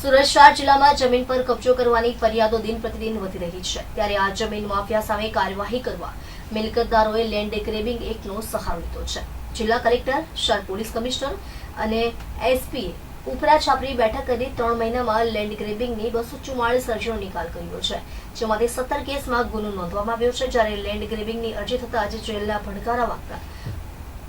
સુરત શહેર જિલ્લામાં જમીન પર કબજો કરવાની ફરિયાદો દિન પ્રતિદિન વધી રહી છે. ત્યારે આ જમીન માફિયા સામે કાર્યવાહી કરવા મિલકતદારોએ લેન્ડ ગ્રેબિંગ એક્ટનો સહારો લીધો છે. જિલ્લા કલેક્ટર, શહેર પોલીસ કમિશનર અને એસપી ઉપરા છાપરી બેઠક કરી ત્રણ મહિનામાં લેન્ડ ગ્રેબિંગની બસો ચુમ્માળીસ અરજીનો નિકાલ કર્યો છે. જેમાંથી સત્તર કેસમાં ગુનો નોંધવામાં આવ્યો છે. જ્યારે લેન્ડ ગ્રેબિંગની અરજી થતાં આજે જેલના ભડકારા વાગતા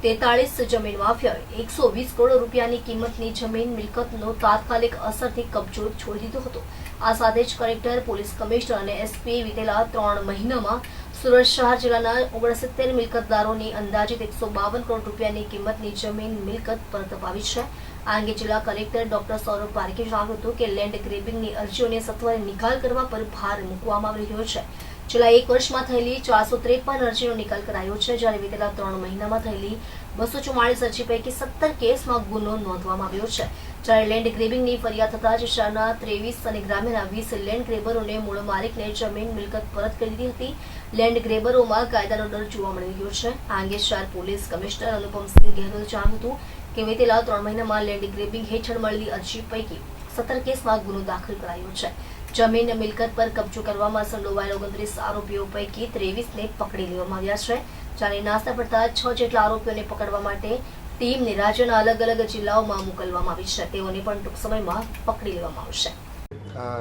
તેતાળીસ જમીન માફિયાએ એકસો વીસ કરોડ રૂપિયાની કિંમતની જમીન મિલકતનો તાત્કાલિક અસરથી કબજો છોડી દીધો હતો. આ સાથે જ કલેક્ટર, પોલીસ કમિશનર અને એસપી વિતેલા ત્રણ મહિનામાં સુરત શહેર જિલ્લાના ઓગણસિત્તેર મિલકતદારોની અંદાજિત એકસો બાવન કરોડ રૂપિયાની કિંમતની જમીન મિલકત પરત અપાવી છે. આ અંગે જિલ્લા કલેક્ટર ડોક્ટર સૌરભ પારેખે જણાવ્યું હતું કે લેન્ડ ગ્રેબિંગની અરજીઓને સત્વરે નિકાલ કરવા પર ભાર મૂકવામાં આવી રહ્યો છે. છેલ્લા એક વર્ષમાં થયેલી ચારસો ત્રેપન અરજીનો નિકાલ કરાયો છે. જ્યારે વિતેલા ત્રણ મહિનામાં થયેલી બસો ચુમ્માળીસ અરજી પૈકી સત્તર કેસમાં ગુનો નોંધવામાં આવ્યો છે. જ્યારે લેન્ડ ગ્રેબિંગની ફરિયાદ થતાં જ શહેરના ત્રેવીસ અને ગ્રામ્યના વીસ લેન્ડ ગ્રેબરોને મૂળ માલિકને જમીન મિલકત પરત કરી દીધી હતી. લેન્ડ ગ્રેબરોમાં કાયદાનો ડર જોવા મળી રહ્યો છે. આ અંગે શહેર પોલીસ કમિશનર અનુપમસિંહ ગેહલોત જણાવ્યું હતું કે વિતેલા ત્રણ મહિનામાં લેન્ડ ગ્રેબિંગ હેઠળ મળેલી અરજી પૈકી સત્તર કેસમાં ગુનો દાખલ કરાયો છે. જમીન મિલકત પર કબજો કરવામાં સંડોવાયેલ ઓગણત્રીસ આરોપીઓ પૈકી ત્રેવીસને પકડી લેવામાં આવ્યા છે. જ્યારે નાસ્તા પડતા છ જેટલા આરોપીઓને પકડવા માટે ટીમને રાજ્યના અલગ અલગ જિલ્લાઓમાં મોકલવામાં આવી છે. તેઓને પણ ટૂંક સમયમાં પકડી લેવામાં આવશે.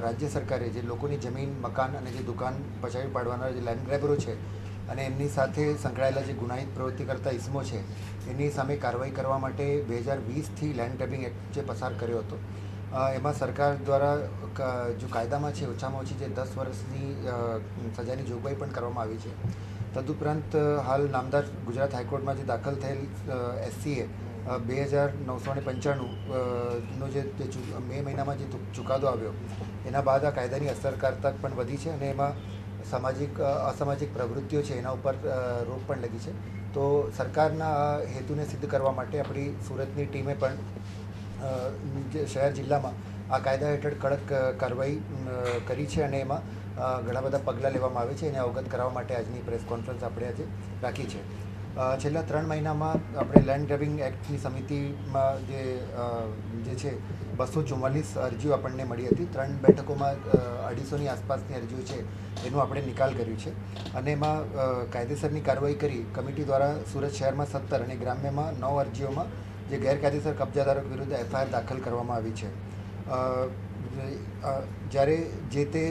રાજ્ય સરકારે જે લોકોની જમીન, મકાન અને જે દુકાન પછાડી પાડવાના જે લેન્ડ ગ્રેબરો છે અને એમની સાથે સંકળાયેલા જે ગુનાહિત પ્રવૃત્તિ કરતા ઇસમો છે, એની સામે કાર્યવાહી કરવા માટે બે હજાર વીસથી લેન્ડ ગ્રેબિંગ એક્ટ જે પસાર કર્યો હતો. એમાં સરકાર દ્વારા જો કાયદામાં છે, ઓછામાં ઓછી જે દસ વર્ષની સજાની જોગવાઈ પણ કરવામાં આવી છે. તદુપરાંત હાલ નામદાર ગુજરાત હાઈકોર્ટમાં જે દાખલ થયેલ એસસીએ બે હજાર નવસો ને પંચાણું નો જે મે મહિનામાં જે ચુકાદો આવ્યો, એના બાદ આ કાયદાની અસરકારતા પણ વધી છે અને એમાં સામાજિક અસામાજિક પ્રવૃત્તિઓ છે, એના ઉપર રોક પણ લગી છે. તો સરકારના હેતુને સિદ્ધ કરવા માટે આપણી સુરતની ટીમે પણ શહેર જિલ્લામાં આ કાયદા હેઠળ કડક કાર્યવાહી કરી છે અને એમાં ઘણા બધા પગલાં લેવામાં આવે છે. એને અવગત કરાવવા માટે આજની પ્રેસ કોન્ફરન્સ આપણે આજે રાખી છે. છેલ્લા ત્રણ મહિનામાં આપણે લેન્ડ ગ્રેબિંગ એક્ટની સમિતિમાં જે જે છે, બસો ચુમ્માલીસ અરજીઓ આપણને મળી હતી. ત્રણ બેઠકોમાં અઢીસોની આસપાસની અરજીઓ છે, એનું આપણે નિકાલ કર્યું છે. અને એમાં કાયદેસરની કાર્યવાહી કરી, કમિટી દ્વારા સુરત શહેરમાં સત્તર અને ગ્રામ્યમાં નવ અરજીઓમાં જે ગેરકાયદેસર કબજાદારો વિરુદ્ધ એફઆઈઆર દાખલ કરવામાં આવી છે. જ્યારે જે તે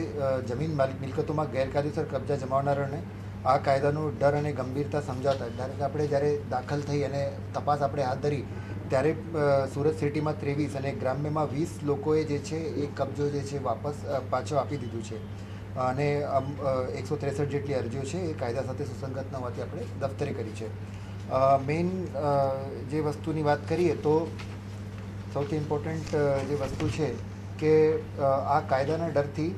જમીન માલિક, મિલકતોમાં ગેરકાયદેસર કબજા જમાવનારાને આ કાયદાનો ડર અને ગંભીરતા સમજાતા કે આપણે જ્યારે દાખલ થઈ અને તપાસ આપણે હાથ ધરી, ત્યારે સુરત સિટીમાં ત્રેવીસ અને ગ્રામ્યમાં વીસ લોકોએ જે છે, એ કબજો જે છે, વાપસ પાછો આપી દીધું છે. અને એકસો ત્રેસઠ જેટલી અરજીઓ છે, એ કાયદા સાથે સુસંગત ન હોવાથી આપણે દફતરે કરી છે. મેઇન જે વસ્તુની વાત કરીએ તો સૌથી ઇમ્પોર્ટન્ટ જે વસ્તુ છે કે આ કાયદાના ડરથી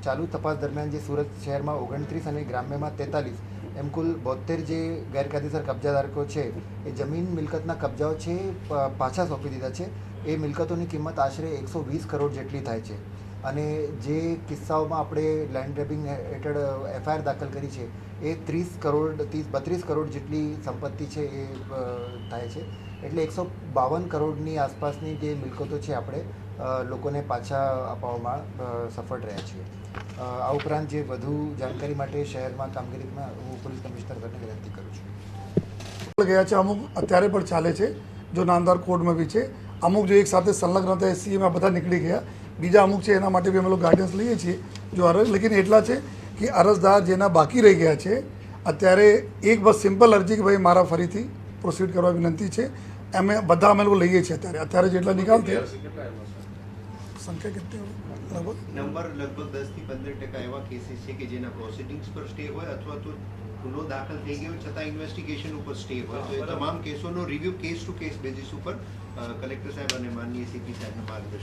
ચાલુ તપાસ દરમિયાન જે સુરત શહેરમાં ઓગણત્રીસ અને ગ્રામ્યમાં તેતાલીસ એમ કુલ બોતેર જે ગેરકાયદેસર કબજાધારકો છે, એ જમીન મિલકતના કબજાઓ છે પાછા સોંપી દીધા છે. એ મિલકતોની કિંમત આશરે એકસો વીસ કરોડ જેટલી થાય છે. અને જે કિસ્સાઓમાં આપણે લેન્ડ ગ્રેબિંગ હેઠળ એફઆઈઆર દાખલ કરી છે, એ ત્રીસ કરોડ ત્રીસ બત્રીસ કરોડ જેટલી સંપત્તિ છે એ થાય છે. એટલે એકસો બાવન કરોડની આસપાસની જે મિલકતો છે આપણે લોકોને પાછા અપાવવામાં સફળ રહ્યા છીએ. આ ઉપરાંત જે વધુ જાણકારી માટે શહેરમાં કામગીરીમાં હું પોલીસ કમિશનર સરને વિનંતી કરું છું. ગયા છે અમુક, અત્યારે પણ ચાલે છે. જો નામદાર કોર્ટમાં બી છે. અમુક જો એક સાથે સંલગ્ન હતા સીએમાં બધા નીકળી ગયા. બીજા અમુક છે એના માટે બી અમે લોકો ગાઈડન્સ લઈએ છીએ જો અરજ. લેકિન એટલા છે કે અરજદાર જેના બાકી રહી ગયા છે અત્યારે એક બસ સિમ્પલ અરજી કે ભાઈ મારા ફરીથી પ્રોસીડ કરવા વિનંતી છે. અમે બધા અમે લોકો લઈએ છીએ અત્યારે. અત્યારે જેટલા નિકાલ થયા સંખ્યા કેટલી હોય? લગભગ? નંબર લગભગ દસથી પંદર ટકા એવા કેસીસ છે કે જેના પ્રોસિડિંગ્સ પર સ્ટે હોય અથવા તો ગુનો દાખલ થઈ ગયો છતાં ઇન્વેસ્ટિગેશન ઉપર સ્ટે હોય. તો એ તમામ કેસોનો review case to case basis ઉપર કલેક્ટર સાહેબ અને માનનીય સીપી સાહેબના માર્ગદર્શન